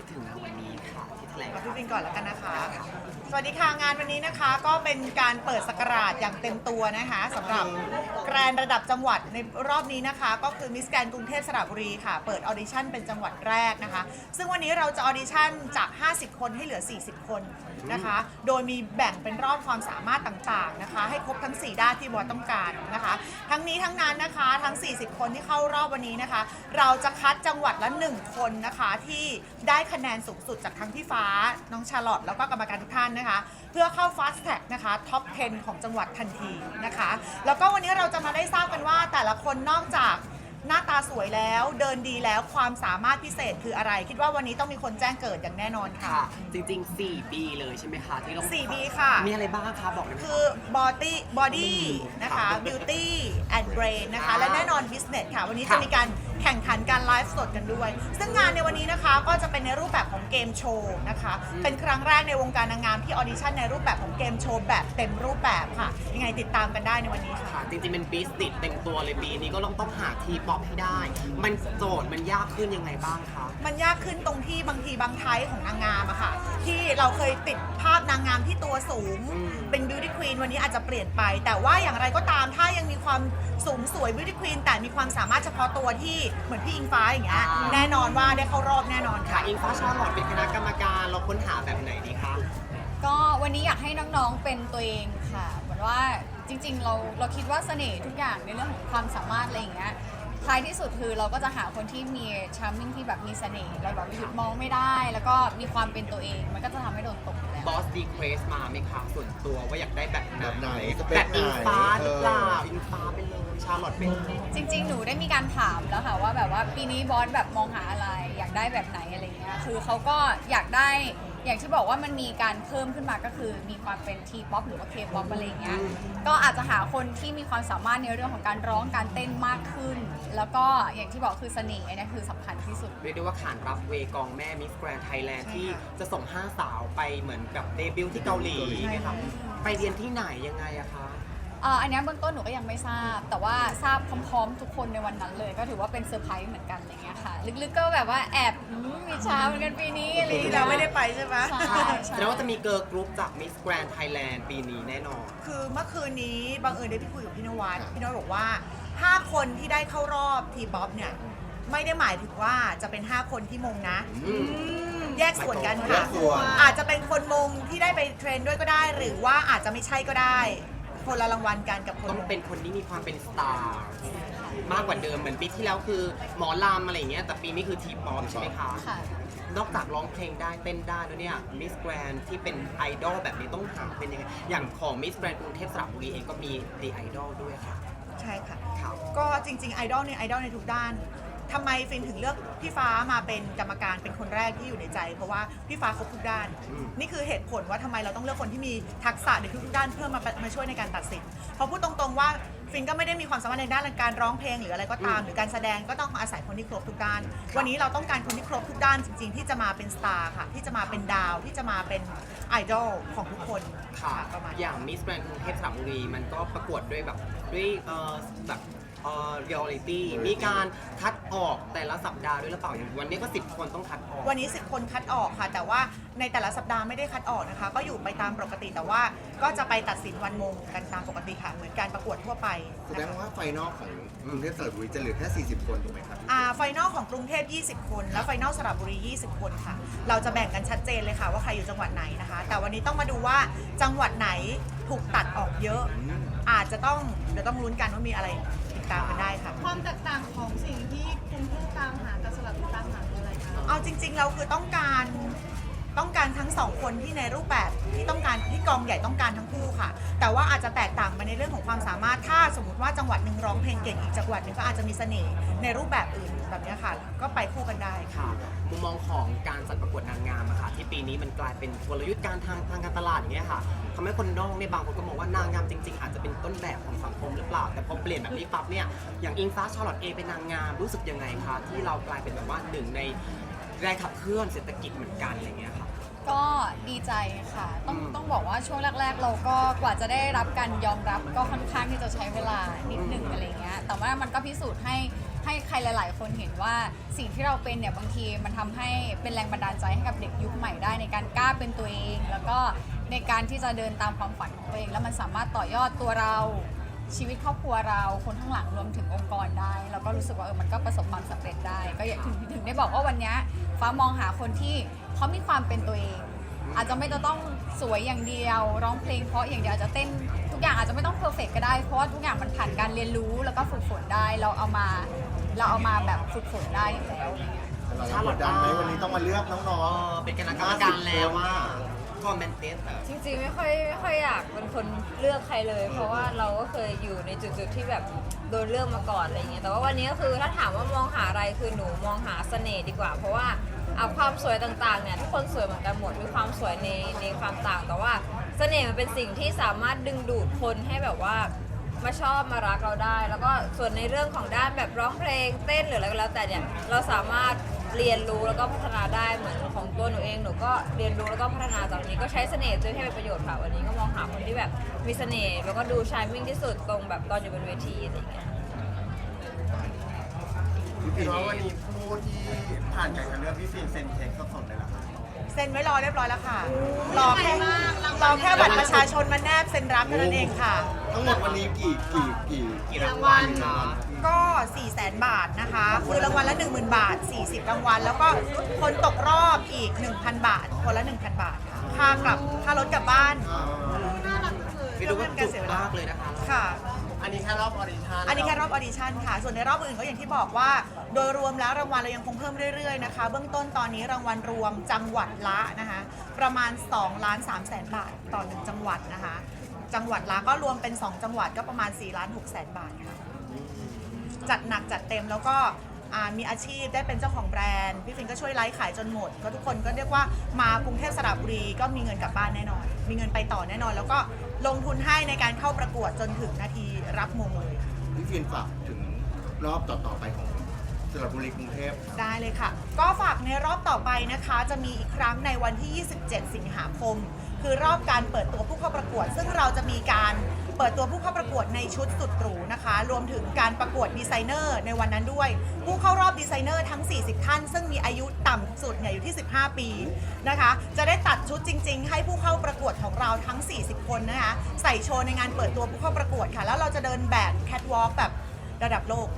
ูดถึงวันนี้ค่ะที่แถลงมาข่าว พี่ปิงก่อนแล้วกันนะคะ สวัสดีค่ะงานวันนี้นะคะ ก็เป็นการเปิดสกราชอย่างเต็มตัวนะคะสำหรับแกรนด์ระดับจังหวัดในรอบนี้นะคะ ก็คือมิสแกรนกรุงเทพสระบุรีค่ะ เปิดออดิชั่นเป็นจังหวัดแรกนะคะ ซึ่งวันนี้เราจะออดิชั่นจาก 50 คนให้เหลือ 40 คนนะคะ โดยมีแบ่งเป็นรอบความสามารถต่างๆนะคะ ให้ครบทั้ง 4 ด้านที่บอสต้องการนะคะ ทั้งนี้ทั้งนั้นนะคะทั้ง 40 คนที่เข้ารอบวันนี้นะคะ เราจะคัดจังหวัดละ 1 คนนะคะที่ได้คะแนนสูงสุดจากทั้งพี่ฟ้า น้องชาลอตแล้วก็กรรมการทุกท่านนะคะ เพื่อเข้า Fast Track นะคะท็อป 10 ของจังหวัดทันทีนะคะ แล้วก็วันนี้เราจะมาได้ทราบกันว่าแต่ละคนนอกจากหน้าตาสวยแล้วเดินดีแล้วความสามารถพิเศษคืออะไร คิดว่าวันนี้ต้องมีคนแจ้งเกิดอย่างแน่นอนค่ะ ค่ะจริง ๆ 4 ปีเลยใช่ไหมคะที่ต้อง 4B ค่ะ มีอะไรบ้างคะบอกได้ไหม คือ body body นะคะ beauty and brain นะคะ และแน่นอน business ค่ะ วันนี้จะมีการ แข่งขันการไลฟ์สดกันด้วย ซึ่งงานในวันนี้นะคะก็จะเป็นในรูปแบบของเกมโชว์นะคะ เป็นครั้งแรกในวงการนางงามที่ออดิชั่นในรูปแบบของเกมโชว์แบบเต็มรูปแบบค่ะ ยังไงติดตามกันได้ในวันนี้ค่ะ ค่ะจริงๆเป็นบิสติดเต็มตัวเลยปีนี้ก็ต้องต้องหาทีป๊อปให้ได้ มันโจทย์มันยากขึ้นยังไงบ้างคะ มันยากขึ้นตรงที่บางทีบางไทป์ของนางงามอะค่ะ ที่เราเคยติดภาพนางงามที่ตัวสูง อืม เป็น beauty queen วันนี้อาจจะเปลี่ยนไป แต่ว่าอย่างไรก็ตามถ้ายังมีความสูงสวย beauty queen แต่มีความสามารถเฉพาะตัวที่เหมือนพี่อิงฟ้าอย่างเงี้ยแน่นอนว่าได้เข้ารอบแน่นอนค่ะ ค่ะอิงฟ้าชาลอตเป็นคณะกรรมการเราค้นหาแบบไหนดีคะก็วันนี้อยากให้น้องๆเป็นตัวเองค่ะเหมือนว่าจริงๆ เราเราคิดว่าเสน่ห์ทุกอย่างในเรื่องของความสามารถอะไรอย่างเงี้ยท้ายที่สุดคือเราก็จะหาคนที่มีชาร์มมิ่งที่แบบมีเสน่ห์เราแบบหยุดมองไม่ได้ แล้วก็มีความเป็นตัวเอง มันก็จะทำให้โดนตก อยู่แล้วบอสดีเควสมาไหมคะส่วนตัวว่าอยากได้แบบไหนแบบไหนสเปคแบบอิงฟ้าไหน หรือเปล่าเอออิอิงฟ้าไปเลยชาลอตเป็นจริง ๆ หนูได้มีการถามแล้วค่ะว่าแบบว่าปีนี้บอสแบบมองหาอะไร อยากได้แบบไหนอะไรเงี้ย คือเขาก็อยากได้ อย่างที่บอกว่ามันมีการเพิ่มขึ้นมาก็คือมีความเป็นทีป๊อปหรือว่าเคป๊อปอะไรเงี้ยก็อาจจะหาคนที่มีความสามารถในเรื่องของการร้องการเต้นมากขึ้น แล้วก็อย่างที่บอกคือเสน่ห์อันนี้คือสำคัญที่สุด เรียกได้ว่าขานรับเวกองแม่มิสแกรนไทยแลนด์ใช่ค่ะที่จะส่ง5สาวไปเหมือนกับเดบิวต์ที่เกาหลีใช่ไหมคะไปเรียนที่ไหนยังไงอะคะ เอ่ออันเนี้ยเบื้องต้นหนูก็ยังไม่ทราบ แต่ว่าทราบพร้อมๆทุกคนในวันนั้นเลย ก็ถือว่าเป็นเซอร์ไพรส์เหมือนกันอะไรเงี้ยค่ะ ลึกๆก็แบบว่าแอบอืมมีเช้าเหมือนกันปีนี้อะไรปีอย่างที่เงี้ยเราไม่ได้ไปใช่ไหม ใช่แสดงว่าจะมีเกิร์ลกรุ๊ปจากมิสแกรนไทยแลนด์ปีนี้แน่นอน คือเมื่อคืนนี้บังเอิญได้พี่คุยกับพี่นวัดครับพี่นวัดบอกว่า 5 คนที่ได้เข้ารอบทีป๊อปเนี่ย ไม่ได้หมายถึงว่าจะเป็น 5 คนที่มงนะ อืม แยกส่วนกันแยค่ะกส่วน อาจจะเป็นคนมงที่ได้ไปเทรนด้วยก็ได้ หรือว่าอาจจะไม่ใช่ก็ได้ คนละรางวัลกันกับคนต้องมงเป็นคนที่มีความเป็นสตาร์มากกว่าเดิมเหมือนปีที่แล้วคือหมอลำอะไรอย่างเงี้ยแต่ปีนี้คือทีป๊อปใช่ไหมคะ ค่ะ นอกจากร้องเพลงได้เต้นได้แล้วเนี่ยมิสแกรนที่เป็นไอดอลแบบนี้ต้องหาเป็นยังไงอย่างของมิสแกรนกรุงเทพสระบุรีเองก็มีดีไอดอลด้วยค่ะ ใช่ค่ะครับก็จริงๆ ไอดอลเนี่ยไอดอลในทุกด้าน ทำไมฟินถึงเลือกพี่ฟ้ามาเป็นกรรมการเป็นคนแรกที่อยู่ในใจ เพราะว่าพี่ฟ้าครบทุกด้าน นี่คือเหตุผลว่าทำไมเราต้องเลือกคนที่มีทักษะในทุกๆด้านเพื่อมามาช่วยในการตัดสินเพราะพูดตรงๆว่าฟินก็ไม่ได้มีความสามารถในด้านการร้องเพลงหรืออะไรก็ตาม หรือการแสดงก็ต้องอาศัยคนที่ครบทุกด้าน วันนี้เราต้องการคนที่ครบทุกด้านจริงๆ ที่จะมาเป็นสตาร์ค่ะที่จะมาเป็นดาวที่จะมาเป็นไอดอลของทุกคนค่ะประมาณอย่างมิสแกรนกรุงเทพสระบุรี มันก็ประกวดด้วยแบบด้วยเอ่อแบบเอ่อเรียลลิตี้มีการคัดออกแต่ละสัปดาห์ด้วยหรือเปล่าอย่างวันนี้ก็ 10 คนต้องคัดออกวันนี้ 10 คนคัดออกค่ะ แต่ว่าในแต่ละสัปดาห์ไม่ได้คัดออกนะคะ ก็อยู่ไปตามปกติแต่ว่าก็จะไปตัดสินวันมงกันตามปกติค่ะเหมือนการประกวดทั่วไปแสนะดงคะ ว่าไฟนอลของกรุงเทพสระบุรีจะเหลือแค่ 40 คนถูกไหมครับ อ่าไฟนอลของกรุงเทพ 20 คน และไฟนอลสระบุรี 20 คนค่ะ เราจะแบ่งกันชัดเจนเลยค่ะ ว่าใครอยู่จังหวัดไหนนะคะ แต่วันนี้ต้องมาดูว่าจังหวัดไหนถูกตัดออกเยอะ อาจจะต้องเดี๋ยวต้องลุ้นกันว่ามีอะไรติดตามกันได้ค่ะ ความแตกต่างของสิ่งที่กรุงเทพตามหากับสระบุรีตามหาคืออะไรคะ เอาจริง ๆ เราคือต้องการ ต้องการทั้งสองคนที่ในรูปแบบที่ต้องการที่กองใหญ่ต้องการทั้งคู่ค่ะ แต่ว่าอาจจะแตกต่างไปในเรื่องของความสามารถถ้าสมมติว่าจังหวัดหนึ่งร้องเพลงเก่งอีกจังหวัดหนึ่งก็อาจจะมีเสน่ห์ในรูปแบบอื่นแบบนี้ค่ะ ก็ไปคู่กันได้ค่ะ มุมมองของการจัดประกวดนางงามอะค่ะที่ปีนี้มันกลายเป็นกลยุทธ์การทางทางการตลาดอย่างเงี้ยค่ะทำให้คนนอกเนี่ยบางคนก็มองว่านางงามจริง ๆ อาจจะเป็นต้นแบบของสังคมหรือเปล่า แต่พอเปลี่ยนแบบนี้ปั๊บเนี่ยอย่างอิงฟ้าชาร์ลอตเอเป็นนางงามรู้สึกยังไงคะที่เรากลายเป็นแบบว่าหนึ่งใน แรงขับเคลื่อนเศรษฐกิจเหมือนกันอะไรเงี้ยค่ะ ก็ดีใจค่ะ ต้องอืม ต้องบอกว่าช่วงแรก ๆ เราก็กว่าจะได้รับการยอมรับก็ค่อนข้างที่จะใช้เวลานิดหนึ่งอะไรเงี้ย แต่ว่ามันก็พิสูจน์ให้ให้ใครหลาย ๆ คนเห็นว่าสิ่งที่เราเป็นเนี่ยบางทีมันทำให้เป็นแรงบันดาลใจให้กับเด็กยุคใหม่ได้ในการกล้าเป็นตัวเอง แล้วก็ในการที่จะเดินตามความฝันของตัวเอง แล้วมันสามารถต่อยอดตัวเราชีวิตครอบครัวเราคนข้างหลังรวมถึงองค์กรได้ แล้วก็รู้สึกว่าเออมันก็ประสบความสำเร็จได้ ก็อย่างถึงถึงได้บอกว่าวันเนี้ย ฟ้ามองหาคนที่เขามีความเป็นตัวเอง อาจจะไม่ต้องสวยอย่างเดียว ร้องเพลงเพราะอย่างเดียวอาจจะเต้นทุกอย่างอาจจะไม่ต้องเพอร์เฟกก็ได้ เพราะว่าทุกอย่างมันผ่านการเรียนรู้แล้วก็ฝึกฝนได้ เราเอามาเราเอามาแบบฝึกฝนได้อยู่แล้วอะไรเงี้ยเรากดดันไหมวันนี้ต้องมาเลือกน้เอองอเป็นคณะกรรมการแล้วว่า 50 คอมเมนเตสจริงๆไม่ค่อยไม่ค่อยอยากเป็นคนเลือกใครเลย เพราะว่าเราก็เคยอยู่ในจุดๆที่แบบโดนเลือกมาก่อนอะไรเงี้ยแต่ว่าวันนี้ก็คือถ้าถามว่ามองหาอะไรคือหนูมองหาเสน่ห์ดีกว่า เพราะว่าเอาความสวยต่างๆเนี่ยทุกคนสวยเหมือนกันหมดมีความสวยในในความต่างแต่ว่าเสน่ห์มันเป็นสิ่งที่สามารถดึงดูดคนให้แบบว่ามาชอบมารักเราได้ แล้วก็ส่วนในเรื่องของด้านแบบร้องเพลงเต้นหรืออะไรก็แล้วแต่เนี่ยเราสามารถ เรียนรู้แล้วก็พัฒนาได้เหมือนของตัวหนูเองหนูก็เรียนรู้แล้วก็พัฒนาจากนี้ก็ใช้เสน่ห์ตัวเองให้เป็นประโยชน์ค่ะวันนี้ก็มองหาคนที่แบบมีเสน่ห์แล้วก็ดูชายมิ่งที่สุดตรงแบบตอนอยู่บนเวทีอะไรอย่างเงี้ย พี่ฟินว่าวันนี้ผู้ที่ผ่านการคัดเลือกพี่ฟินเซ็นเค้กสดๆเลยเหรอคะเซ็นไว้รอเรียบร้อยแล้วค่ะ รอแค่รอแค่บัตรประชาชนมาแนบเซ็นรับเท่านั้นเองค่ะ ทั้งหมดวันนี้กี่กี่กี่กี่รางวัลกี่รางวัล ก็4 0 0แสนบาทนะคะ คือรางวัลละ 10,000 บาท 40 รางวัล แล้วก็คนตกรอบอีก 1,000 บาท คนละ 1,000 บาทค่ะค่ากลับค่ารถกลับบ้านน่ารักเลยไม่รู้ว่าจุกมากเลยนะคะ ค่ะ อันนี้แค่รอบออดิชั่นอันนี้แค่รอบออดิชั่นค่ะ ส่วนในรอบอื่นก็อย่างที่บอกว่า โดยรวมแล้วรางวัลเรายังคงเพิ่มเรื่อยๆนะคะ เบื้องต้นตอนนี้รางวัลรวมจังหวัดละนะคะ ประมาณ2ล้าน3แสนบาทต่อหนึ่งจังหวัดนะคะ จังหวัดละก็รวมเป็น 2 จังหวัดก็ประมาณ4ล้าน6แสนบาทค่ะ จัดหนักจัดเต็มแล้วก็อ่ามีอาชีพได้เป็นเจ้าของแบรนด์ พี่ฟินก็ช่วยไลฟ์ขายจนหมด ก็ทุกคนก็เรียกว่ามากรุงเทพสระบุรีก็มีเงินกลับบ้านแน่นอน มีเงินไปต่อแน่นอน แล้วก็ลงทุนให้ในการเข้าประกวดจนถึงนาทีรับมงเลยค่ะพี่ฟินฝากถึงรอบต่อๆไปของสระบุรีกรุงเทพได้เลยค่ะ ก็ฝากในรอบต่อไปนะคะ จะมีอีกครั้งในวันที่ 27 สิงหาคม คือรอบการเปิดตัวผู้เข้าประกวด ซึ่งเราจะมีการ เปิดตัวผู้เข้าประกวดในชุดสุดหรูนะคะ รวมถึงการประกวดดีไซเนอร์ในวันนั้นด้วย ผู้เข้ารอบดีไซเนอร์ทั้ง 40 ท่าน ซึ่งมีอายุต่ำสุดเนี่ยอยู่ที่ 15 ปีนะคะ จะได้ตัดชุดจริง ๆ ให้ผู้เข้าประกวดของเราทั้ง 40 คนนะคะ ใส่โชว์ในงานเปิดตัวผู้เข้าประกวดค่ะ แล้วเราจะเดินแบบแคทวอล์กแบบระดับโลก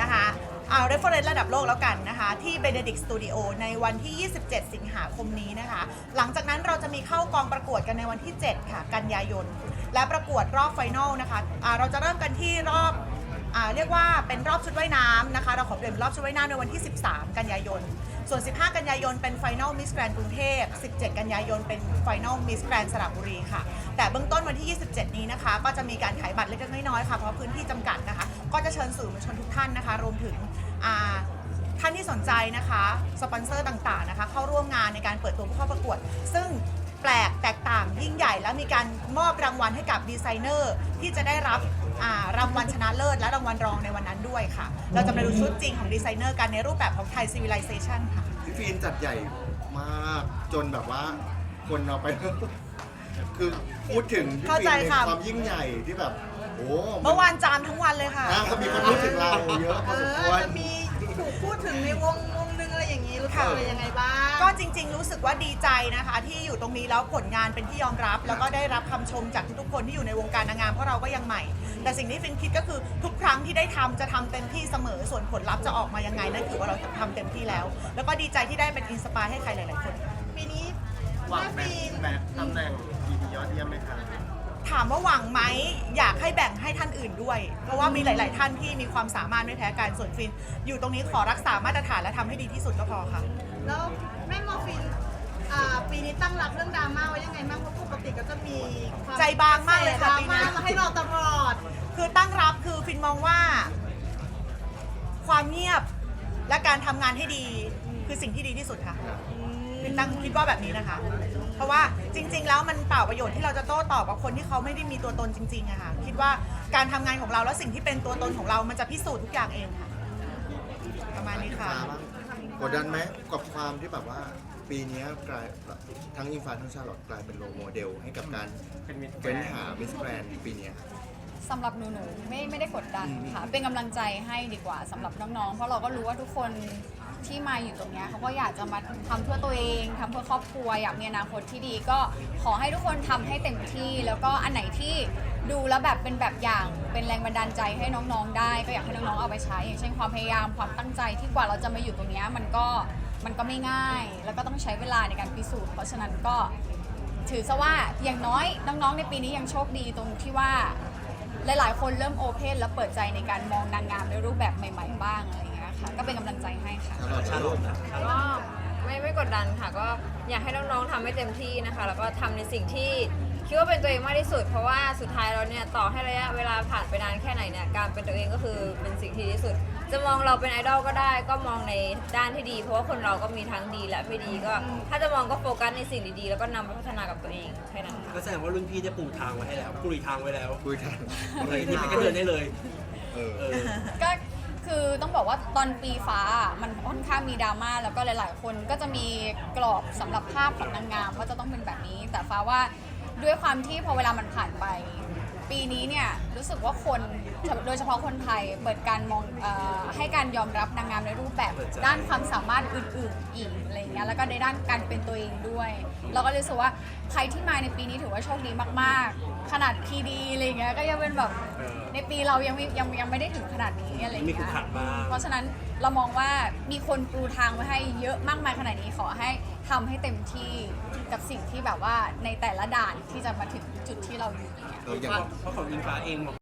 นะคะเอา reference ระดับโลกแล้วกันนะคะ ที่ Benedict Studio ในวันที่ 27 สิงหาคมนี้นะคะ หลังจากนั้นเราจะมีเข้ากองประกวดกันในวันที่ 7 ค่ะ กันยายน และประกวดรอบไฟนอลนะคะอ่าเราจะเริ่มกันที่รอบอเรียกว่าเป็นรอบชุดว่ายน้ำนะคะ เราขอเปลี่ยนรอบชุดว่ายน้ำในวันที่ 13 กันยายน ส่วน 15 กันยายนเป็นไฟนอลมิสแกรนกรุงเทพ 17 กันยายนเป็นไฟนอลมิสแกรนสระบุรีค่ะ แต่เบื้องต้นวันที่ 27 นี้นะคะ ก็จะมีการขายบัตรเล็กๆน้อยๆค่ะ เพราะพื้นที่จำกัดนะคะ ก็จะเชิญสื่อมวลชนทุกท่านนะคะ รวมถึงท่านที่สนใจนะคะ สปอนเซอร์ต่างๆนะคะ เข้าร่วมงานในการเปิดตัวผู้เข้าประกวด ซึ่ง แปลกแตกต่างยิ่งใหญ่ และมีการมอบรางวัลให้กับดีไซเนอร์ที่จะได้รับอ่ารางวัลชนะเลิศและรางวัลรองในวันนั้นด้วยค่ะ เราจะไปดูชุดจริงของดีไซเนอร์กันในรูปแบบของไทย Civilization ค่ะ พี่ฟินจัดใหญ่มากจนแบบว่าคนเอาไป คือพูดถึงพี่เข้าฟินใจในค่ะ ความยิ่งใหญ่ที่แบบ โอ้เมื่อวานจามทั้งวันเลยค่ะ อะมีคนพูดถึงเราเยอะพเออสมอควร จะมีถูก พูดถึงในวงวงนึงอะไรอย่างนี้รู้สึกค่ะเป็นยังไงบ้าง ก็จริง ๆ รู้สึกว่าดีใจนะคะ ที่อยู่ตรงนี้แล้วผลงานเป็นที่ยอมรับ แล้วก็ได้รับคำชมจากทุกๆคนที่อยู่ในวงการนางงามเพราะเราก็ยังใหม่ แต่สิ่งที่ฟินคิดก็คือทุกครั้งที่ได้ทำจะทำเต็มที่เสมอส่วนผลลัพธ์จะออกมายังไงนั่นคือว่าเราทำเต็มที่แล้ว แล้วก็ดีใจที่ได้เป็นอินสปายให้ใครหลายๆคน ปีนี้หวังแม่แบบปีนแบบตำแหน่งทีดียอดเยี่ยมไหมคะ ถามว่าหวังไหมอยากให้แบ่งให้ท่านอื่นด้วย เพราะว่ามีหลาย ๆ ท่านที่มีความสามารถไม่แพ้กันส่วนฟิน อยู่ตรงนี้ขอรักษามาตรฐานและทำให้ดีที่สุดก็พอค่ะ แล้วแม่มอร์ฟินอ่าปีนี้ตั้งรับเรื่องดราม่าไว้ยังไงบ้างเพราะปกติก็จะมีความใจบางมากเลยค่ะดราปีม่านี้ มาให้เราตลอด คือตั้งรับคือฟินมองว่า ความเงียบและการทำงานให้ดี คือสิ่งที่ดีที่สุดค่ะฟินตั้งคิดว่าแบบนี้นะคะ เพราะว่าจริง ๆ แล้วมันเปล่าประโยชน์ที่เราจะโต้ตอบกับคนที่เขาไม่ได้มีตัวตนจริงๆอะค่ะคิดว่าการทำงานของเราแล้วสิ่งที่เป็นตัวตนของเรามันจะพิสูจน์ทุกอย่างเองค่ะ ประมาณนี้ค่ะ ฟ้าบ้างกดดันไหมกับความที่แบบว่า ปีนี้กลายทั้งอิงฟ้าทั้งชาลอตกลายเป็นโรลโมเดลให้กับการเฟ้นหามิสแกรนปีนี้ครับสำหรับหนูหนูไม่ไม่ได้กดดันค่ะ เป็นกำลังใจให้ดีกว่าสำหรับน้องๆ เพราะเราก็รู้ว่าทุกคน ที่มาอยู่ตรงเนี้ยเขาก็อยากจะมาทำเพื่อตัวเองทำเพื่อครอบครัวอยากมีอนาคตที่ดีก็ขอให้ทุกคนทำให้เต็มที่ แล้วก็อันไหนที่ดูแล้วแบบเป็นแบบอย่างเป็นแรงบันดาลใจให้น้องๆได้ ก็อยากให้น้องๆเอาไปใช้ อย่างเช่นความพยายามความตั้งใจที่กว่าเราจะมาอยู่ตรงเนี้ยมันก็มันก็ไม่ง่าย แล้วก็ต้องใช้เวลาในการพิสูจน์เพราะฉะนั้นก็ ถือซะว่าอย่างน้อยน้องๆ ในปีนี้ยังโชคดีตรงที่ว่า หลายๆ คนเริ่มโอเพนแล้วเปิดใจในการมองนางงามในรูปแบบใหม่ ๆ บ้างอะไรอย่างเงี้ย ค่ะ ก็เป็นกำลังใจให้ค่ะชาลอตนะก็ไม่ไม่กดดันค่ะ ก็อยากให้น้องๆทำให้เต็มที่นะคะ แล้วก็ทำในสิ่งที่คิดว่าเป็นตัวเองมากที่สุด เพราะว่าสุดท้ายเราเนี่ยต่อให้ระยะเวลาผ่านไปนานแค่ไหนเนี่ยการเป็นตัวเองก็คือเป็นสิ่งที่ดีที่สุด จะมองเราเป็นไอดอลก็ได้ ก็มองในด้านที่ดี เพราะว่าคนเราก็มีทั้งดีและไม่ดีก็ ถ้าจะมองก็โฟกัสในสิ่งดีๆ แล้วก็นำไปพัฒนากับตัวเองแค่นั้นค่ะ ก็แสดงว่ารุ่นพี่ได้ปูทางไว้ให้แล้วกุยทางไว้แล้วคุยกันอะไรที่ไม่ก็เดินได้เลย เออ เออ ก็ คือต้องบอกว่าตอนปีฟ้ามันค่อนข้างมีดราม่าแล้วก็หลาย ๆ คนก็จะมีกรอบสำหรับภาพของนางงามว่าจะต้องเป็นแบบนี้ แต่ฟ้าว่าด้วยความที่พอเวลามันผ่านไป ปีนี้เนี่ยรู้สึกว่าคน โดยเฉพาะคนไทยเปิดการมองเออให้การยอมรับนางงามในรูปแบบเปิดใจด้านความสามารถอื่นๆอีกอะไรเงี้ยแล้วก็ในด้านการเป็นตัวเองด้วยเราก็เลยรู้สึกว่าใครที่มาในปีนี้ถือว่าโชคดีมากๆ ขนาดพีดีอะไรเงี้ยก็ยังเป็นแบบเออในปีเรายังไม่ยังยังไม่ได้ถึงขนาดนี้อะไรอย่างมีเงี้ขุกขัยดบ้างเพราะฉะนั้นเรามองว่ามีคนปูทางไว้ให้เยอะมากมายขนาดนี้ขอให้ทำให้เต็มที่กับสิ่งที่แบบว่าในแต่ละด่านที่จะมาถึงจุดที่เราอยู่เนี่ยเอออย่างเพราะของอิงฟ้าเองบอก